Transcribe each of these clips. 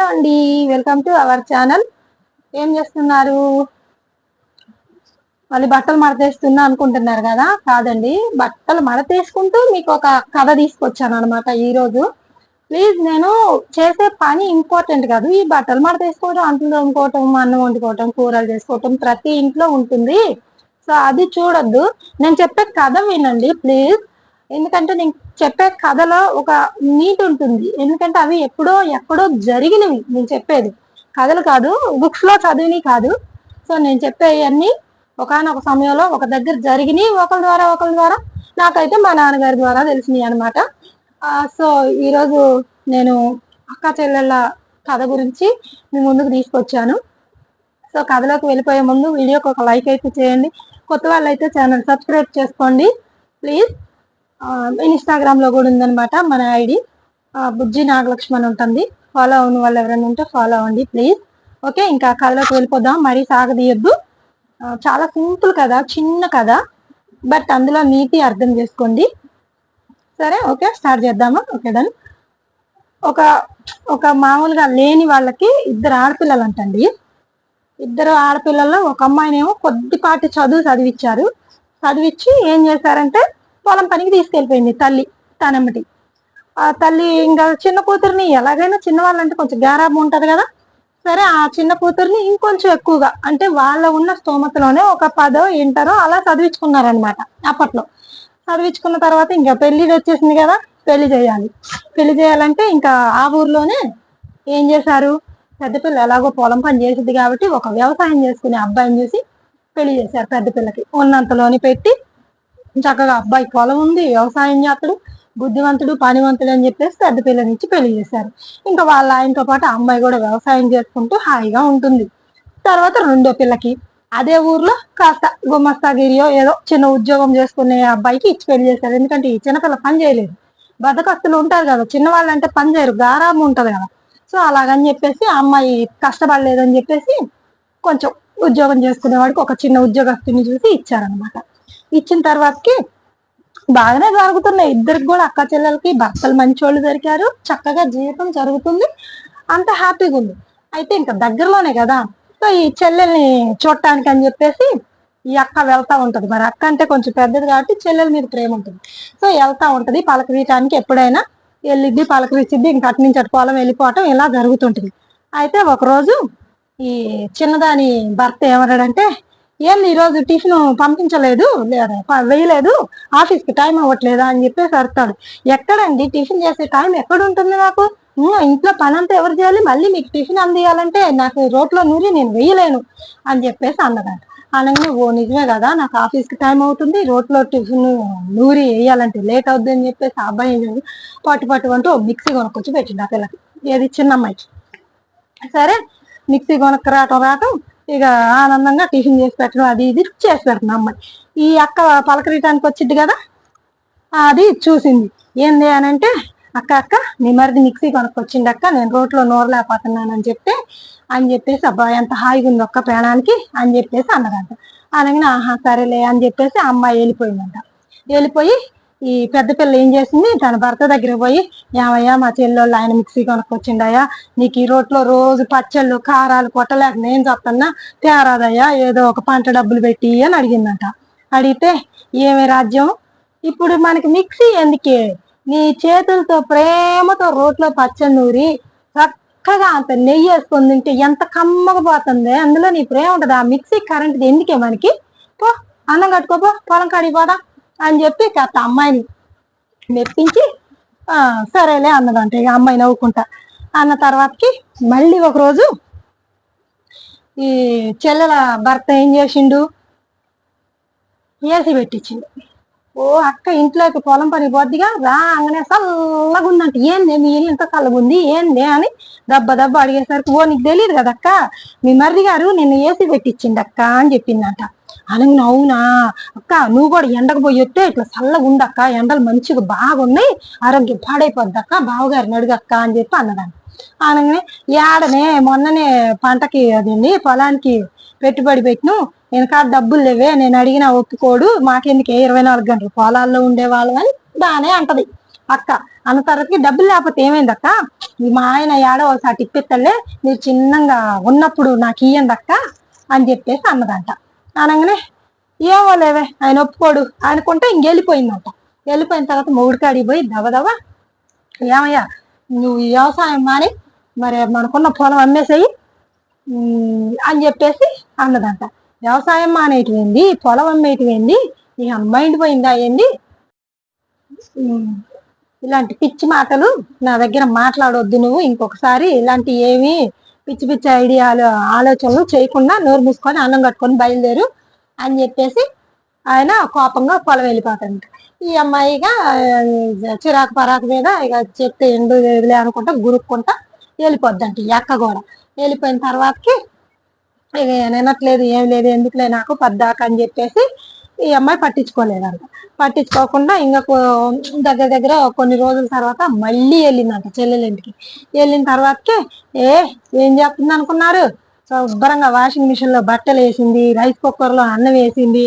Hello అండి welcome to our channel. ఏం చేస్తున్నారు? మళ్ళీ బట్టలు మడతేస్తున్నా అనుకుంటున్నారు కదా? కాదండి బట్టలు మడతేసుకుంటూ మీకు ఒక కథ తీసుకొచ్చాను అనమాట ఈరోజు. ప్లీజ్ నేను చేసే పని ఇంపార్టెంట్ కాదు. ఈ బట్టలు మడతేసుకోవటం అంట్లు తోముకోవటం అన్నం వండుకోవటం కూరలు చేసుకోవటం ప్రతి ఇంట్లో ఉంటుంది. సో అది చూడొద్దు. నేను చెప్పే కథ వినండి ప్లీజ్ ఎందుకంటే నేను చెప్పే కథలో ఒక నీట్ ఉంటుంది. ఎందుకంటే అవి ఎప్పుడో ఎక్కడో జరిగినవి నేను చెప్పేది. కథలు కాదు బుక్స్లో చదివినవి కాదు. సో నేను చెప్పేవన్నీ ఒకనొక సమయంలో ఒక దగ్గర జరిగినాయి ఒకరి ద్వారా ఒకరి ద్వారా. నాకైతే మా నాన్నగారి ద్వారా తెలిసినాయి అనమాట సో ఈరోజు నేను అక్క చెల్లెళ్ళ కథ గురించి మీ ముందుకు తీసుకొచ్చాను. సో కథలోకి వెళ్ళిపోయే ముందు వీడియోకి ఒక లైక్ అయితే చేయండి. కొత్త వాళ్ళు అయితే ఛానల్ సబ్స్క్రైబ్ చేసుకోండి. ప్లీజ్. ఇన్స్టాగ్రామ్లో కూడా ఉందన్నమాట మన ఐడి. బుజ్జి నాగలక్ష్మణ్ ఉంటుంది. ఫాలో అవ్వని వాళ్ళు ఎవరైనా ఉంటే ఫాలో అవ్వండి ప్లీజ్ ఓకే ఇంకా కథలోకి వెళ్ళిపోదాం. మరీ సాగదీయొద్దు. చాలా సింపుల్ కదా చిన్న కథ. బట్ అందులో నీతి అర్థం చేసుకోండి. సరే ఓకే స్టార్ట్ చేద్దామా? ఓకే డన్ ఒక ఒక మామూలుగా లేని వాళ్ళకి ఇద్దరు ఆడపిల్లలు అంటండి ఇద్దరు ఆడపిల్లల్లో ఒక అమ్మాయినేమో కొద్దిపాటి చదువు చదివిచ్చారు. చదివిచ్చి ఏం చేశారంటే పొలం పనికి తీసుకెళ్ళిపోయింది తల్లి తనమ్మటి. ఆ తల్లి ఇంకా చిన్న కూతుర్ని ఎలాగైనా చిన్నవాళ్ళంటే కొంచెం గారాబం ఉంటది కదా. సరే ఆ చిన్న కూతుర్ని ఇంకొంచెం ఎక్కువగా అంటే వాళ్ళ ఉన్న స్తోమతలోనే ఒక పదో ఇంటరో అలా చదివించుకున్నారనమాట అప్పట్లో. చదివించుకున్న తర్వాత ఇంకా పెళ్ళి వచ్చేసింది కదా పెళ్ళి చేయాలి. పెళ్ళి చేయాలంటే ఇంకా ఆ ఊర్లోనే ఏం చేశారు? పెద్ద పిల్ల ఎలాగో పొలం పని చేసింది కాబట్టి ఒక వ్యవసాయం చేసుకునే అబ్బాయిని చూసి పెళ్ళి చేశారు పెద్ద పిల్లకి. ఉన్నంతలోని పెట్టి చక్కగా అబ్బాయి పొలం ఉంది వ్యవసాయం చేస్తాడు బుద్ధివంతుడు పనివంతుడు అని చెప్పేసి పెద్ద పిల్లనిచ్చి పెళ్ళి చేశారు. ఇంకా వాళ్ళ ఆయనతో పాటు ఆ అమ్మాయి కూడా వ్యవసాయం చేసుకుంటూ హాయిగా ఉంటుంది. తర్వాత రెండో పిల్లకి అదే ఊర్లో కాస్త గుమ్మస్తాగిరియో ఏదో చిన్న ఉద్యోగం చేసుకునే అబ్బాయికి ఇచ్చి పెళ్ళి చేశారు. ఎందుకంటే ఈ చిన్నపిల్ల పని చేయలేదు. బద్దకస్తులు ఉంటారు కదా చిన్నవాళ్ళు అంటే పని చేయరు గారాబం ఉంటది కదా. సో అలాగని చెప్పేసి ఆ అమ్మాయి కష్టపడలేదని చెప్పేసి కొంచెం ఉద్యోగం చేసుకునేవాడికి ఒక చిన్న ఉద్యోగస్తుని చూసి ఇచ్చారనమాట ఇచ్చిన తర్వాతకి బాగానే జరుగుతున్నాయి. ఇద్దరికి కూడా అక్క చెల్లెలకి భర్తలు మంచోళ్ళు దొరికారు. చక్కగా జీవితం జరుగుతుంది. అంత హ్యాపీగా ఉంది. అయితే ఇంకా దగ్గరలోనే కదా. సో ఈ చెల్లెల్ని చూడటానికి అని చెప్పేసి ఈ అక్క వెళ్తా ఉంటది. మరి అక్క అంటే కొంచెం పెద్దది కాబట్టి చెల్లెల మీద ప్రేమ ఉంటుంది. సో వెళ్తా ఉంటది. పలకరీయటానికి ఎప్పుడైనా వెళ్ళిద్ది పలకరించిద్ది. ఇంకా అటు నుంచి అటు పొలం వెళ్ళిపోవటం ఇలా జరుగుతుంటది. అయితే ఒకరోజు ఈ చిన్నదాని భర్త ఏమన్నాడంటే ఏంది ఈ రోజు టిఫిన్ పంపించలేదు? లేదా ప- వేయలేదు? ఆఫీస్కి టైం అవ్వట్లేదా? అని చెప్పేసి అడతాడు ఎక్కడండి? టిఫిన్ చేసే టైం ఎక్కడ ఉంటుంది నాకు ఇంట్లో పని అంతా ఎవరు చేయాలి? మళ్ళీ మీకు టిఫిన్ అందియాలంటే నాకు రోట్లో నూరి నేను వేయలేను. అని చెప్పేసి అన్నదంట. అనగానే ఓ నిజమే కదా నాకు ఆఫీస్కి టైం అవుతుంది. రోడ్లో టిఫిన్ నూరి వేయాలంటే లేట్ అవుద్ది అని చెప్పేసి ఆ అబ్బాయి పట్టు పట్టు అంటూ మిక్సీ కొనుక్కొచ్చి పెట్టిండు ఆ పిల్లకి. ఏది చిన్న అమ్మాయికి సరే మిక్సీ కొనుక్క రావటం రావటం ఇక ఆనందంగా టిఫిన్ చేసి పెట్టడం అది ఇది చేసి పెడుతుంది అమ్మాయి. ఈ అక్క పలకరీయటానికి వచ్చింది కదా అది చూసింది. ఏంది అని అంటే అక్క అక్క నీ మరిది మిక్సీ కొనుక్కొచ్చింది అక్క నేను రోడ్లో నోరలేకపోతున్నాను అని చెప్తే అని చెప్పేసి అబ్బా ఎంత హాయిగా ఉంది ఒక్క ప్రాణానికి అని చెప్పేసి అన్నదంట. అనగానే ఆహా సరేలే అని చెప్పేసి అమ్మాయి వెళ్ళిపోయిందంట. వెళ్ళిపోయి ఈ పెద్ద పిల్ల ఏం చేసింది? తన భర్త దగ్గర పోయి ఏమయ్యా మా చెల్లెళ్ళు ఆయన మిక్సీ కొనుక్కొచ్చిండయ్యా నీకు ఈ రోట్లో రోజు పచ్చళ్ళు కారాలు కొట్టలేక నేను చెప్తున్నా తేరాదయ్యా ఏదో ఒక పంట డబ్బులు పెట్టి అని అడిగిందంట. అడిగితే ఏమి రాజ్యం? ఇప్పుడు మనకి మిక్సీ ఎందుకే? నీ చేతులతో ప్రేమతో రోట్లో పచ్చడి నూరి చక్కగా అంత నెయ్యి వేసుకొని తింటే ఎంత కమ్మగా పోతుంది? అందులో నీ ప్రేమ ఉంటుంది? ఆ మిక్సీ కరెంట్ ఎందుకే మనకి? పో అన్నం కట్టుకోపో పొలం కాడికి పోదా. అని చెప్పి కాస్త అమ్మాయిని మెప్పించి సరేలే అన్నదంట. ఇక అమ్మాయి నవ్వుకుంటా. అన్న తర్వాతకి మళ్ళీ ఒకరోజు ఈ చెల్లెల భర్త ఏం చేసిండు? ఏసీ పెట్టించిండు. ఓ అక్క ఇంట్లోకి పొలం పని పోద్దిగా రాగానే చల్లగా ఉందంట ఏంది మీ ఇల్లు ఇంత చల్లగా ఉంది ఏంది అని దెబ్బ దెబ్బ అడిగేసరికి ఓ నీకు తెలియదు కదా మీ మర్రి గారు నిన్ను ఏసీ పెట్టించిండక్క అని చెప్పిందంట. అనగా అవునా? అక్క నువ్వు కూడా ఎండకు పోయి వస్తే ఇట్లా చల్లగా ఉండక్క ఎండలు మంచిగా బాగున్నాయి. ఆరోగ్యం పాడైపోద్ది అక్క. బావగారిని అడుగక్క అని చెప్పి అన్నదాన్ని. అనగానే ఏడనే మొన్ననే పంటకి అదండి పొలానికి పెట్టుబడి పెట్టిను. వెనక డబ్బులు లేవే నేను అడిగినా ఒప్పుకోడు. మాకెందుకే ఇరవై నాలుగు గంటలు పొలాల్లో ఉండేవాళ్ళు అని బానే అంటది. అక్క అన్న తర్వాతకి డబ్బులు లేకపోతే ఏమైంది అక్క? మా ఆయన ఏడో ఒకసారి తిప్పిత్తలే మీరు చిన్నగా ఉన్నప్పుడు నాకు ఇయ్యండి అక్క అని చెప్పేసి అన్నదంట. అనగానే ఏమో లేవే ఆయన ఒప్పుకోడు. అనుకుంటే ఇంకెళ్ళిపోయిందంట వెళ్ళిపోయిన తర్వాత మొగుడు కాడికి పోయి దవదవ ఏమయ్యా నువ్వు వ్యవసాయం మాని మరి మనకున్న పొలం అమ్మేసేయి. అని చెప్పేసి అన్నదంట. వ్యవసాయం మానేటివేంది? పొలం అమ్మేటివేంది? నీ మైండ్ పోయిందా ఏంది? ఇలాంటి పిచ్చి మాటలు నా దగ్గర మాట్లాడొద్దు నువ్వు. ఇంకొకసారి ఇలాంటి ఏమి పిచ్చి పిచ్చి ఐడియాలు ఆలోచనలు చేయకుండా నోరు మూసుకొని అన్నం కట్టుకొని బయలుదేరు అని చెప్పేసి ఆయన కోపంగా పొలం వెళ్ళిపోతాడు ఈ అమ్మాయిగా చిరాకు పరాకు మీద ఇక చెప్తే ఎండు వదిలే అనుకుంటా గురుక్కుంటా వెళ్ళిపోద్దంట ఈ అక్క కూడా. వెళ్ళిపోయిన తర్వాతకి ఇక వినట్లేదు ఏం లేదు ఎందుకులే నాకు పద్దాక అని చెప్పేసి ఈ అమ్మాయి పట్టించుకోలేదంట. పట్టించుకోకుండా ఇంకా దగ్గర దగ్గర కొన్ని రోజుల తర్వాత మళ్ళీ వెళ్ళిందంట చెల్లెలింటికి వెళ్ళిన తర్వాతకే ఏ ఏం చేస్తుంది అనుకున్నారు? శుభ్రంగా వాషింగ్ మిషన్లో బట్టలు వేసింది రైస్ కుక్కర్లో అన్నం వేసింది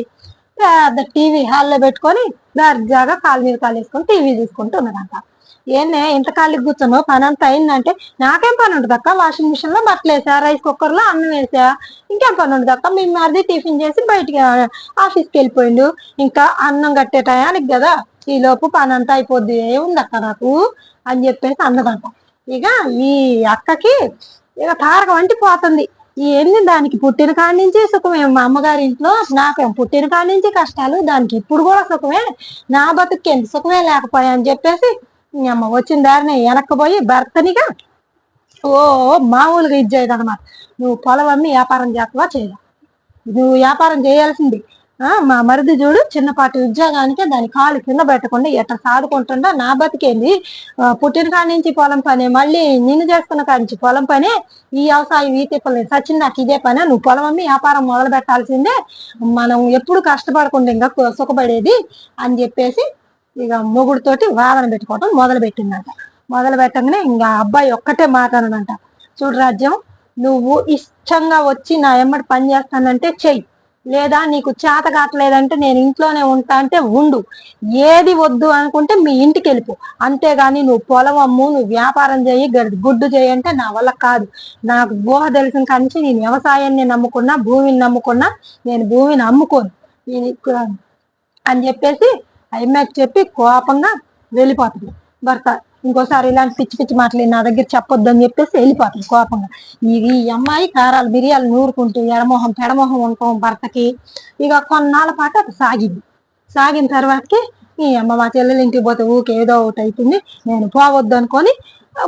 పెద్ద టీవీ హాల్లో పెట్టుకొని దర్జాగా కాలు మీద కాలు వేసుకొని టీవీ చూసుకుంటూ ఉన్నదంట ఏంనే ఇంత కాలికి కూర్చోను పని అంతా అయిందంటే నాకేం పని ఉంటుంది అక్క. వాషింగ్ మిషన్లో బట్టలు వేసా రైస్ కుక్కర్లో అన్నం వేసా. ఇంకేం పని ఉంటుంది అక్క. మేము మరిది టిఫిన్ చేసి బయటికి ఆఫీస్కి వెళ్ళిపోయిండు. ఇంకా అన్నం కట్టే టయానికి కదా ఈ లోపు పని అంతా అయిపోద్ది. ఏముంది అక్క నాకు? అని చెప్పేసి అన్నదంట. ఇక ఈ అక్కకి ఇక తారకం వంటి పోతుంది. ఏంది దానికి పుట్టిన కాడి నుంచి సుఖమే. మా అమ్మగారి ఇంట్లో నాకేం పుట్టిన కాడి నుంచి కష్టాలు దానికి ఇప్పుడు కూడా సుఖమే. నా బతుకు ఎంత సుఖమే లేకపోయా అని చెప్పేసి అమ్మ వచ్చిన దారిని వెనక్కిపోయి భర్తనిగా ఓ మామూలుగా ఇచ్చేది అనమాట నువ్వు పొలం అమ్మి వ్యాపారం చేస్తావా చేయదా నువ్వు వ్యాపారం చేయాల్సింది మా మరిది చూడు చిన్నపాటి ఉద్యోగానికి దాని కాలు కింద పెట్టకుండా ఎట్లా సాదుకుంటుండా నా బతికేంది. పుట్టిన కాడి నుంచి పొలం పని మళ్ళీ నిన్ను చేసుకున్న కాడి నుంచి పొలం పని ఈ వ్యవసాయం ఈ తిప్పలు సచిన్ నాకు ఇదే పని. నువ్వు పొలం అమ్మి వ్యాపారం మొదలు పెట్టాల్సిందే మనం ఎప్పుడు కష్టపడకుండా ఇంకా సుఖపడేది అని చెప్పేసి ఇక మొగుడుతోటి వాదన పెట్టుకోవటం మొదలు పెట్టిందంట మొదలు పెట్టగానే ఇంకా అబ్బాయి ఒక్కటే మాట్లాడనంట చూడు రాజ్యం నువ్వు ఇష్టంగా వచ్చి నా ఎమ్మడి పని చేస్తానంటే చెయ్యి. లేదా నీకు చేత కావట్లేదంటే నేను ఇంట్లోనే ఉంటా అంటే ఉండు. ఏది వద్దు అనుకుంటే మీ ఇంటికి వెళ్ళిపో. అంతేగాని నువ్వు పొలం అమ్ము నువ్వు వ్యాపారం చేయి గడి- గుడ్డు చేయి అంటే నా వల్ల కాదు. నాకు ఊహ తెలిసిన కానీ నేను వ్యవసాయాన్ని నమ్ముకున్నా భూమిని నమ్ముకున్నా నేను భూమిని అమ్ముకోను. నేను అని చెప్పేసి అమ్మాయికి చెప్పి కోపంగా వెళ్ళిపోతుంది భర్త ఇంకోసారి ఇలాంటి పిచ్చి పిచ్చి మాటలు నా దగ్గర చెప్పొద్దు అని చెప్పేసి వెళ్ళిపోతుంది కోపంగా. ఇది ఈ అమ్మాయి కారాలు బిర్యాలు నూరుకుంటూ ఎడమోహం పెడమోహం ఉండటం భర్తకి ఇక కొన్నాళ్ళ పాటు అది సాగింది. సాగిన తర్వాతకి ఈ అమ్మ మా చెల్లెలు ఇంటికి పోతే ఊకే ఏదో ఒకటి అవుతుంది నేను పోవద్దు అనుకొని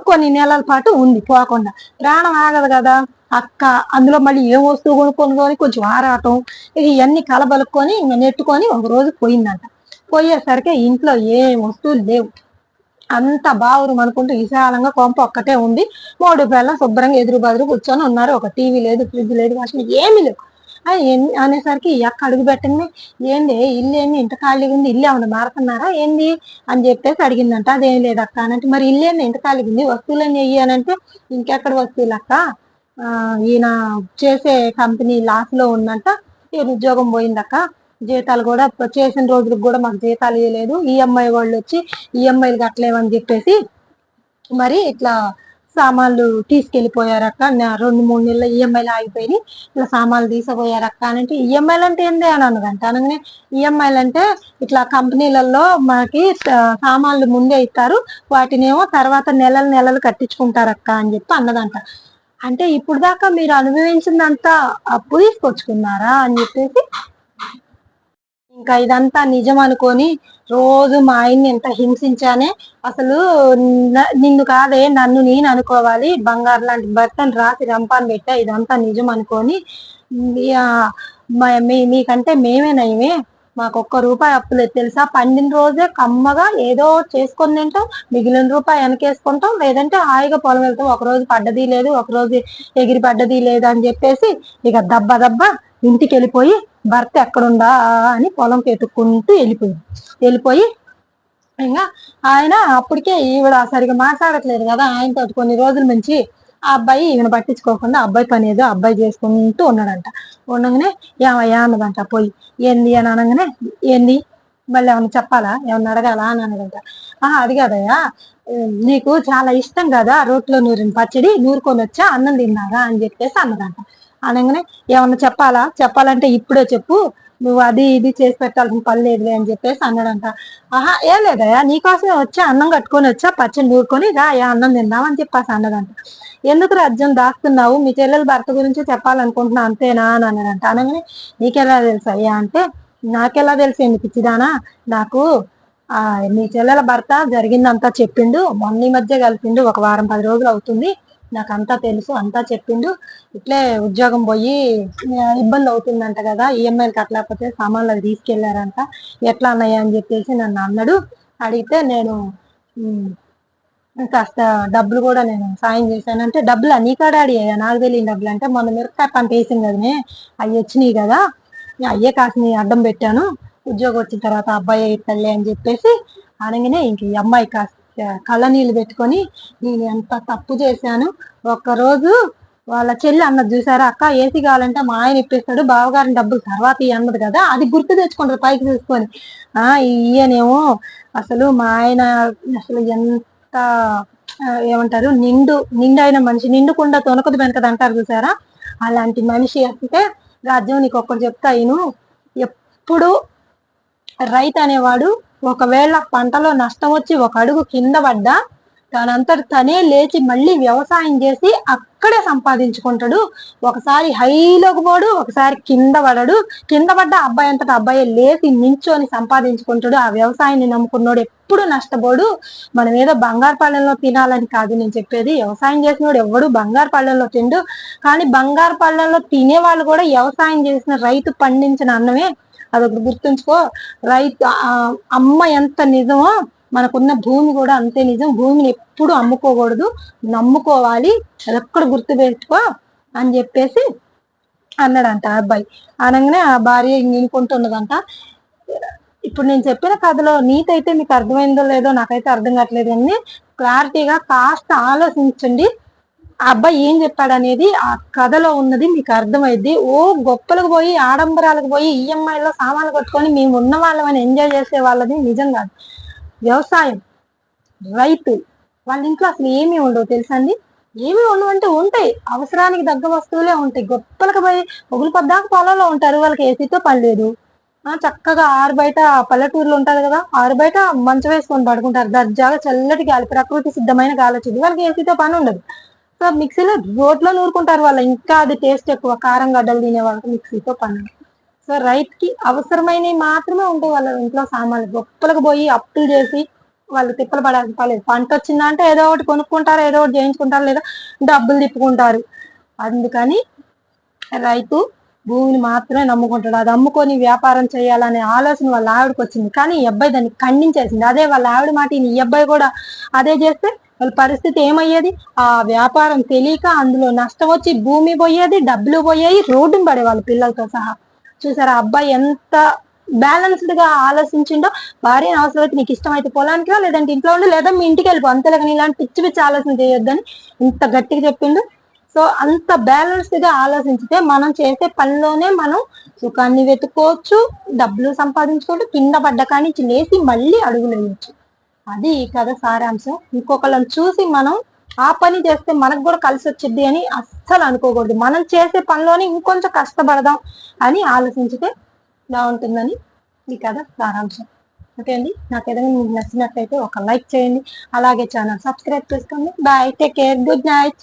కొన్ని నెలల పాటు ఉంది పోకుండా. ప్రాణం ఆగదు కదా అక్క అందులో మళ్ళీ ఏ వస్తువు కొనుక్కొని కొంచెం ఆరాటం ఇక ఇవన్నీ కలబలుకొని ఇంకా నెట్టుకొని ఒక రోజు పోయిందంట. పోయేసరికి ఇంట్లో ఏ వస్తువులు లేవు. అంత బావురం అనుకుంటూ విశాలంగా కొంప ఒక్కటే ఉంది. మూడు పిల్లలు శుభ్రంగా ఎదురు బదురు కూర్చొని ఉన్నారు. ఒక టీవీ లేదు ఫ్రిడ్జ్ లేదు వాషింగ్ ఏమీ లేవు. అనేసరికి ఎక్క అడుగు పెట్టండి ఏంది ఇల్లు ఏమి ఇంత ఖాళీగా ఉంది? ఇల్లు ఏమన్నా మారుతున్నారా? ఏంది? అని చెప్పేసి అడిగిందంట. అదేం లేదు అక్క అనంటే మరి ఇల్లు ఏంది ఇంత ఖాళీగా ఉంది? వస్తువులని వెయ్యానంటే ఇంకెక్కడ వస్తువులు అక్క? ఈయన చేసే కంపెనీ లాస్లో ఉందంట ఈ ఉద్యోగం పోయిందక్క? జీతాలు కూడా చేసిన రోజులకు కూడా మాకు జీతాలు ఇవ్వలేదు ఈఎంఐ వాళ్ళు వచ్చి ఈఎంఐలు కట్టలేమని చెప్పేసి మరి ఇట్లా సామాన్లు తీసుకెళ్ళిపోయారక్క నా రెండు మూడు నెలల ఈఎంఐలు ఆగిపోయి ఇట్లా సామాన్లు తీసుకుపోయారక్క అని అంటే ఈఎంఐలు అంటే ఏంది అని అన్నదంట అనగానే ఈఎంఐలు అంటే ఇట్లా కంపెనీలలో మనకి సామాన్లు ముందే ఇస్తారు. వాటినేమో తర్వాత నెలలు నెలలు కట్టించుకుంటారక్క అని చెప్పి అన్నదంట. అంటే ఇప్పుడు దాకా మీరు అనుభవించిందంతా అప్పు తీసుకొచ్చుకున్నారా అని చెప్పేసి ఇంకా ఇదంతా నిజం అనుకొని రోజు మా ఆయన్ని ఎంత హింసించానే అసలు నిన్ను కాదే నన్ను నేను అనుకోవాలి. బంగారు లాంటి భర్తను రాసి రంపాన్ని పెట్టా. ఇదంతా నిజం అనుకొని మీకంటే మేమే నయమే. మాకు ఒక్క రూపాయి అప్పులేదు తెలుసా? పండిన రోజే కమ్మగా ఏదో చేసుకొని తింటాం. మిగిలిన రూపాయి వెనకేసుకుంటాం. లేదంటే హాయిగా పొలం వెళ్తాం. ఒక రోజు పడ్డది లేదు. ఒక రోజు ఎగిరి పడ్డది లేదు అని చెప్పేసి ఇక దబ్బ దబ్బ ఇంటికి వెళ్ళిపోయి భర్త ఎక్కడుందా అని పొలం పెట్టుకుంటూ వెళ్ళిపోయింది వెళ్ళిపోయి ఇంకా ఆయన అప్పటికే ఈవిడ సరిగా మాట్లాడట్లేదు కదా ఆయనతో కొన్ని రోజుల నుంచి ఆ అబ్బాయి ఈయన పట్టించుకోకుండా అబ్బాయి పని ఏదో అబ్బాయి చేసుకుంటూ ఉన్నాడంట. ఉండగానే ఏమయ్యా అన్నదంట పోయి. ఏంది అని అనగానే ఏంది? మళ్ళీ ఏమన్నా చెప్పాలా? ఏమన్నా అడగాలా అని అనదంట ఆహా అది కాదయ్యా నీకు చాలా ఇష్టం కదా రోట్లో నూరిన పచ్చడి నూరుకొని వచ్చా అన్నం తిన్నారా అని చెప్పేసి అన్నదంట. అనగానే ఏమన్నా చెప్పాలా? చెప్పాలంటే ఇప్పుడే చెప్పు. నువ్వు అది ఇది చేసి పెట్టాల్సిన పని లేదులే అని చెప్పేసి అన్నాడంట. ఆహా ఏం లేదయా నీకోసమే వచ్చా అన్నం కట్టుకొని వచ్చా పచ్చడి నూరుకొని రా యా అన్నం తిందామని అని చెప్పేసి అన్నదంట ఎందుకు రాజ్యం దాస్తున్నావు మీ చెల్లెల భర్త గురించి చెప్పాలనుకుంటున్నా అంతేనా అని అన్నాడంట. అనగానే నీకెలా తెలుసు అయ్యా అంటే నాకెలా తెలుసు ఏంటి పిచ్చిదానా? నాకు ఆ మీ చెల్లెల భర్త జరిగిందంతా చెప్పిండు మొన్న ఈ మధ్య కలిపిండు ఒక వారం పది రోజులు అవుతుంది. నాకు అంతా తెలుసు అంతా చెప్పిండు. ఇట్లే ఉద్యోగం పోయి ఇబ్బంది అవుతుందంట కదా ఈఎంఐలు కట్టలేకపోతే సామాన్లు అవి తీసుకెళ్ళారంట. ఎట్లా అన్నయ్య అని చెప్పేసి నన్ను అన్నాడు. అడిగితే నేను కాస్త డబ్బులు కూడా నేను సాయం చేశాను. అంటే డబ్బులు నీ కాడ అయ్యా? నాకు తెలియని డబ్బులు. అంటే మొన్న మిరపకాయ పంట వేసింది కదనే అవి వచ్చినాయి కదా. అయ్యే కాస్త అడ్డం పెట్టాను. ఉద్యోగం వచ్చిన తర్వాత అబ్బాయి తల్లి అని చెప్పేసి అనగానే ఇంక ఈ అమ్మాయి కాస్త కళ్ళ నీళ్ళు పెట్టుకొని నేను ఎంత తప్పు చేశాను? ఒక్కరోజు వాళ్ళ చెల్లి అన్నది చూసారా అక్క? ఏసీ కావాలంటే మా ఆయన ఇప్పిస్తాడు బావగారిని డబ్బులు తర్వాత అన్నది కదా అది గుర్తు తెచ్చుకుంటారు పైకి చూసుకొని. ఆ ఈయనేమో అసలు మా ఆయన అసలు ఎంత ఏమంటారు నిండు నిండైన మనిషి నిండుకుండా తొనకదు వెనకది అంటారు చూసారా? అలాంటి మనిషి అంటే రాజ్యం నీకు ఒక్కరు చెప్తా ఇను ఎప్పుడు రైతు అనేవాడు ఒకవేళ పంటలో నష్టం వచ్చి ఒక అడుగు కింద పడ్డా తనంతట తనే లేచి మళ్ళీ వ్యవసాయం చేసి అక్కడే సంపాదించుకుంటాడు. ఒకసారి హైలోకి పోడు ఒకసారి కింద పడడు. కింద పడ్డ అబ్బాయి అంతటా అబ్బాయి లేచి నించొని సంపాదించుకుంటాడు. ఆ వ్యవసాయాన్ని నమ్ముకున్నోడు ఎప్పుడు నష్టపోడు. మనం ఏదో బంగారు పళ్ళెంలో తినాలని కాదు నేను చెప్పేది. వ్యవసాయం చేసినోడు ఎవడు బంగారు పళ్ళెంలో తిండు. కానీ బంగారు పళ్ళెంలో తినే వాళ్ళు కూడా వ్యవసాయం చేసిన రైతు పండించిన అన్నమే. అదొకటి గుర్తుంచుకో. రైతు అమ్మ ఎంత నిజమో మనకున్న భూమి కూడా అంతే నిజం. భూమిని ఎప్పుడు అమ్ముకోకూడదు. నమ్ముకోవాలి. అదొక్కడ గుర్తు పెట్టుకో అని చెప్పేసి అన్నాడంట ఆ అబ్బాయి. అనగానే ఆ భార్య ఇంకుంటున్నదంట ఇప్పుడు నేను చెప్పిన కథలో నీతి అయితే మీకు అర్థమైందో లేదో నాకైతే అర్థం కావట్లేదు కానీ క్లారిటీగా కాస్త ఆలోచించండి. ఆ అబ్బాయి ఏం చెప్పాడు అనేది ఆ కథలో ఉన్నది మీకు అర్థమైద్ది. ఓ గొప్పలకు పోయి ఆడంబరాలకు పోయి ఈఎంఐలో సామాన్లు కట్టుకొని మేము ఉన్న వాళ్ళమని ఎంజాయ్ చేసే వాళ్ళది నిజం కాదు. వ్యవసాయం రైతు వాళ్ళ ఇంట్లో అసలు ఏమీ ఉండవు తెలుసా అండి ఏమీ ఉండవు అంటే ఉంటాయి. అవసరానికి తగ్గ వస్తువులే ఉంటాయి. గొప్పలకు పోయి ఒకరు పద్దాక పొలంలో ఉంటారు. వాళ్ళకి ఏసీతో పని లేదు. చక్కగా ఆరు బయట పల్లెటూరులో ఉంటారు కదా ఆరు బయట మంచం వేసుకొని పడుకుంటారు. దర్జాగా చల్లటి గాలి ప్రకృతి సిద్ధమైన గాలి వచ్చింది. వాళ్ళకి ఏసీతో పని ఉండదు. సో మిక్సీలో రోట్లో నూరుకుంటారు వాళ్ళు. ఇంకా అది టేస్ట్ ఎక్కువ. కారం గడ్డలు తినే వాళ్ళకి మిక్సీతో పని. ఉండదు. సో రైతుకి అవసరమైనవి మాత్రమే ఉంటాయి వాళ్ళ ఇంట్లో సామాన్లు గొప్పలకు పోయి అప్పులు చేసి వాళ్ళు తిప్పలు పడాల్సిన పర్లేదు పంట వచ్చిందంటే ఏదో ఒకటి కొనుక్కుంటారు ఏదో ఒకటి చేయించుకుంటారు లేదా డబ్బులు తిప్పుకుంటారు. అందుకని రైతు భూమిని మాత్రమే నమ్ముకుంటాడు. అది అమ్ముకొని వ్యాపారం చేయాలనే ఆలోచన వాళ్ళ ఆవిడకి వచ్చింది. కానీ ఈ అబ్బాయి దాన్ని ఖండించేసింది. అదే వాళ్ళ ఆవిడ మాట ఈ అబ్బాయి కూడా అదే చేస్తే వాళ్ళ పరిస్థితి ఏమయ్యేది? ఆ వ్యాపారం తెలియక అందులో నష్టం వచ్చి భూమి పోయేది డబ్బులు పోయేవి రోడ్డును పడే వాళ్ళ పిల్లలతో సహా. చూసారా? అబ్బాయి ఎంత బ్యాలెన్స్డ్గా ఆలోచించిండో భార్య అవసరమైతే నీకు ఇష్టమైతే పొలానికి రా లేదంటే ఇంట్లో ఉండి లేదా మీ ఇంటికి వెళ్ళిపో. అంతేలాగా ఇలాంటి పిచ్చి పిచ్చి ఆలోచన చేయొద్దని ఇంత గట్టిగా చెప్పిండు. సో అంత బ్యాలెన్స్డ్గా ఆలోచించితే మనం చేసే పనిలోనే మనం సుఖాన్ని వెతుక్కోవచ్చు డబ్బులు సంపాదించుకోవచ్చు కింద పడ్డ కానించి లేచి మళ్ళీ అడుగులు వేయచ్చు. అది ఈ కథ సారాంశం. ఇంకొకళ్ళని చూసి మనం ఆ పని చేస్తే మనకు కూడా కలిసి వచ్చింది అని అస్సలు అనుకోకూడదు. మనం చేసే పనిలోనే ఇంకొంచెం కష్టపడదాం అని ఆలోచించితే బాగుంటుందని ఈ కథ సారాంశం. ఓకే అండి? నాకు ఏదైనా మీకు నచ్చినట్లయితే ఒక లైక్ చేయండి. అలాగే ఛానల్ సబ్స్క్రైబ్ చేసుకోండి. Bye. Take care. Good night.